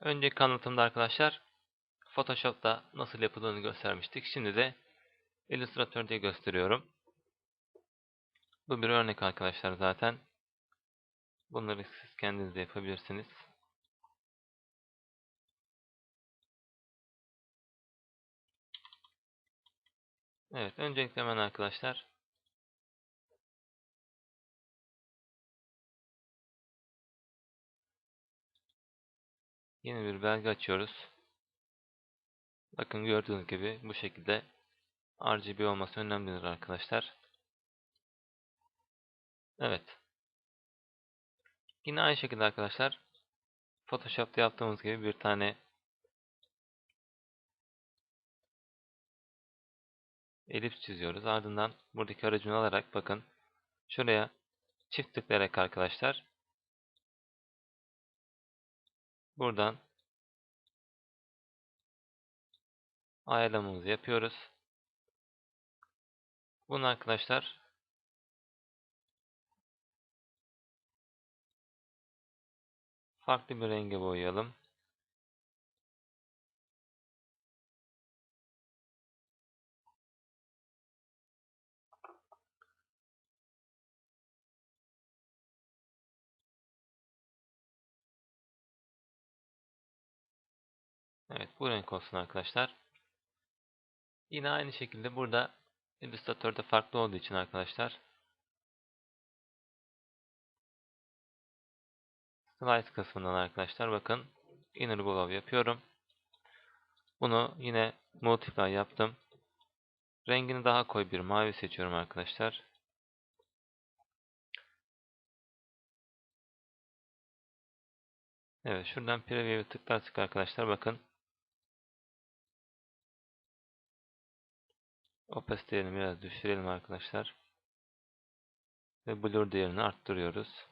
Önceki anlatımda arkadaşlar Photoshop'ta nasıl yapıldığını göstermiştik. Şimdi de Illustrator'da gösteriyorum. Bu bir örnek arkadaşlar zaten. Bunları siz kendiniz de yapabilirsiniz. Evet, öncelikle hemen arkadaşlar yeni bir belge açıyoruz. Bakın gördüğünüz gibi bu şekilde RGB olması önemlidir arkadaşlar. Evet. Yine aynı şekilde arkadaşlar Photoshop'ta yaptığımız gibi bir tane elips çiziyoruz. Ardından buradaki aracını alarak bakın şuraya çift tıklayarak arkadaşlar buradan ayarlamamızı yapıyoruz. Bunu arkadaşlar farklı bir renge boyayalım. Evet bu renk olsun arkadaşlar. Yine aynı şekilde burada Illustrator'da farklı olduğu için arkadaşlar Slide kısmından arkadaşlar bakın Inner Glow yapıyorum. Bunu yine Multiply yaptım. Rengini daha koyu bir mavi seçiyorum arkadaşlar. Evet şuradan Preview'e tıklarsak arkadaşlar bakın Opacity değerini biraz düşürelim arkadaşlar. Ve blur değerini arttırıyoruz.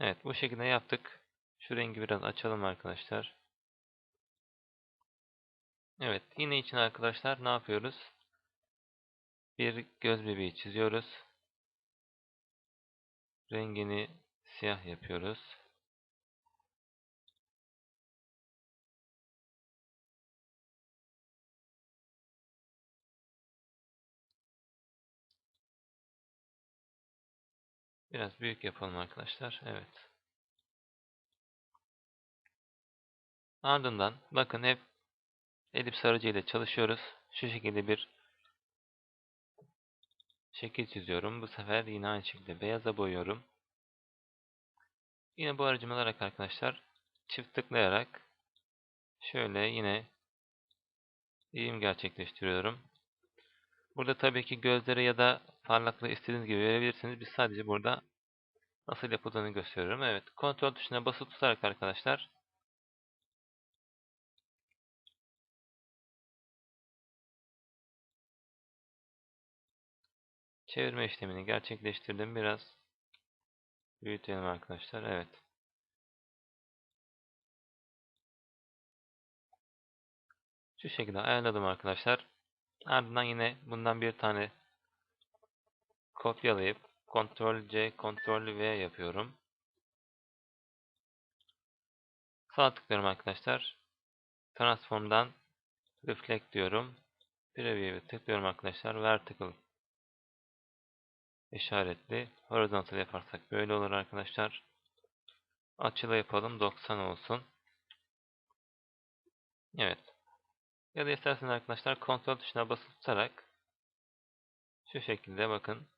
Evet bu şekilde yaptık. Şu rengi biraz açalım arkadaşlar. Evet yine için arkadaşlar ne yapıyoruz? Bir göz bebeği çiziyoruz. Rengini siyah yapıyoruz. Biraz büyük yapalım arkadaşlar. Evet. Ardından bakın hep elips aracı ile çalışıyoruz. Şu şekilde bir şekil çiziyorum. Bu sefer yine aynı şekilde beyaza boyuyorum. Yine bu aracımı alarak arkadaşlar çift tıklayarak şöyle yine eğim gerçekleştiriyorum. Burada tabii ki gözleri ya da parlaklığı istediğiniz gibi verebilirsiniz. Biz sadece burada nasıl yapıldığını gösteriyorum. Evet, kontrol tuşuna basılı tutarak arkadaşlar çevirme işlemini gerçekleştirdim. Biraz büyütelim arkadaşlar. Evet. Şu şekilde ayarladım arkadaşlar. Ardından yine bundan bir tane kopyalayıp Ctrl C, Ctrl V yapıyorum. Sağ tıklıyorum arkadaşlar. Transform'dan Reflect diyorum. Preview'e tıklıyorum arkadaşlar. Vertical işaretli. Horizontal yaparsak böyle olur arkadaşlar. Açılı yapalım. 90 olsun. Evet. Ya da isterseniz arkadaşlar kontrol tuşuna basıp tutarak şu şekilde bakın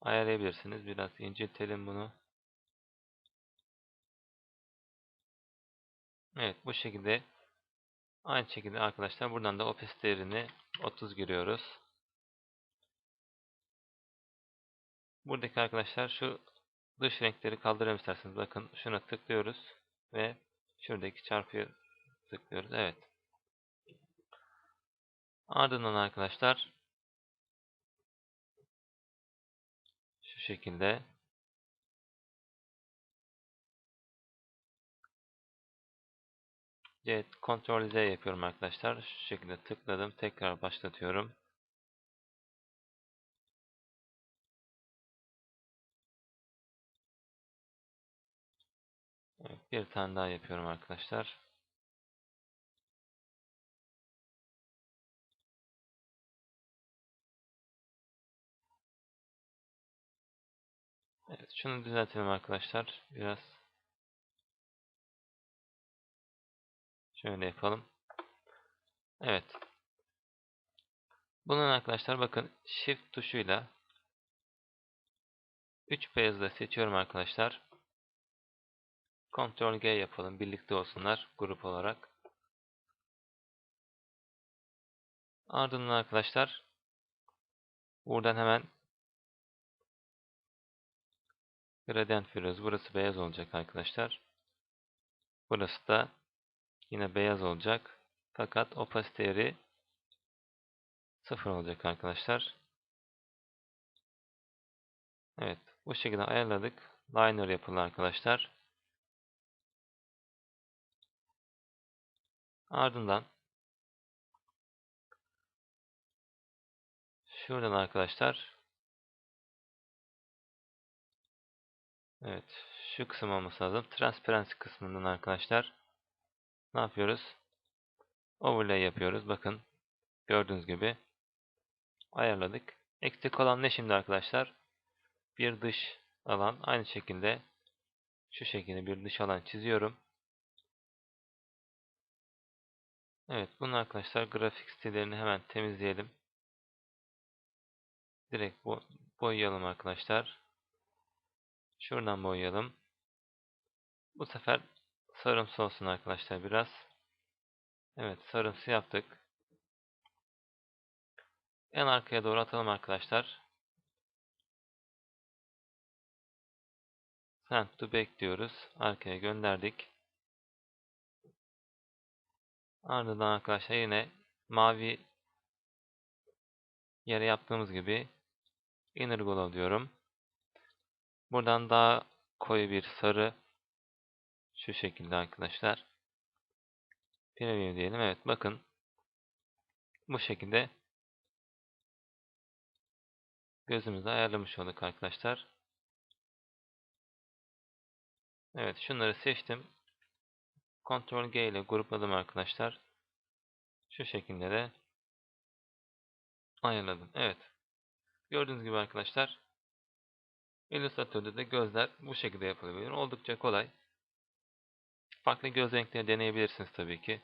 ayarlayabilirsiniz. Biraz inceltelim bunu. Evet bu şekilde aynı şekilde arkadaşlar buradan da opacity değerini 30 giriyoruz. Buradaki arkadaşlar şu dış renkleri kaldıralım isterseniz. Bakın şuna tıklıyoruz ve şuradaki çarpıya tıklıyoruz. Evet. Ardından arkadaşlar şekilde Evet, Ctrl Z yapıyorum arkadaşlar. Şu şekilde tıkladım. Tekrar başlatıyorum. Evet, bir tane daha yapıyorum arkadaşlar. Evet, şunu düzeltelim arkadaşlar. Biraz şöyle yapalım. Evet. Bunun arkadaşlar bakın Shift tuşuyla 3 beyazı da seçiyorum arkadaşlar. Ctrl G yapalım. Birlikte olsunlar grup olarak. Ardından arkadaşlar buradan hemen gradient veriyoruz. Burası beyaz olacak arkadaşlar. Burası da yine beyaz olacak. Fakat opacity değeri 0 olacak arkadaşlar. Evet. Bu şekilde ayarladık. Liner yapılı arkadaşlar. Ardından şuradan arkadaşlar Evet. Şu kısım olması lazım. Transparency kısmından arkadaşlar ne yapıyoruz? Overlay yapıyoruz. Bakın gördüğünüz gibi ayarladık. Eksik olan ne şimdi arkadaşlar? Bir dış alan. Aynı şekilde şu şekilde bir dış alan çiziyorum. Evet bunu arkadaşlar grafik stillerini hemen temizleyelim. Direkt bu boyayalım arkadaşlar. Şuradan boyayalım. Bu sefer sarımsı olsun arkadaşlar biraz. Evet sarımsı yaptık. En arkaya doğru atalım arkadaşlar. Send to back. Arkaya gönderdik. Ardından arkadaşlar yine mavi yere yaptığımız gibi inner glow diyorum. Buradan daha koyu bir sarı şu şekilde arkadaşlar. Premium diyelim. Evet bakın. Bu şekilde gözümüzü ayarlamış olduk arkadaşlar. Evet şunları seçtim. Ctrl G ile grupladım arkadaşlar. Şu şekilde de ayarladım. Evet. Gördüğünüz gibi arkadaşlar Illustrator'da da gözler bu şekilde yapılabilir. Oldukça kolay. Farklı göz renkleri deneyebilirsiniz tabii ki.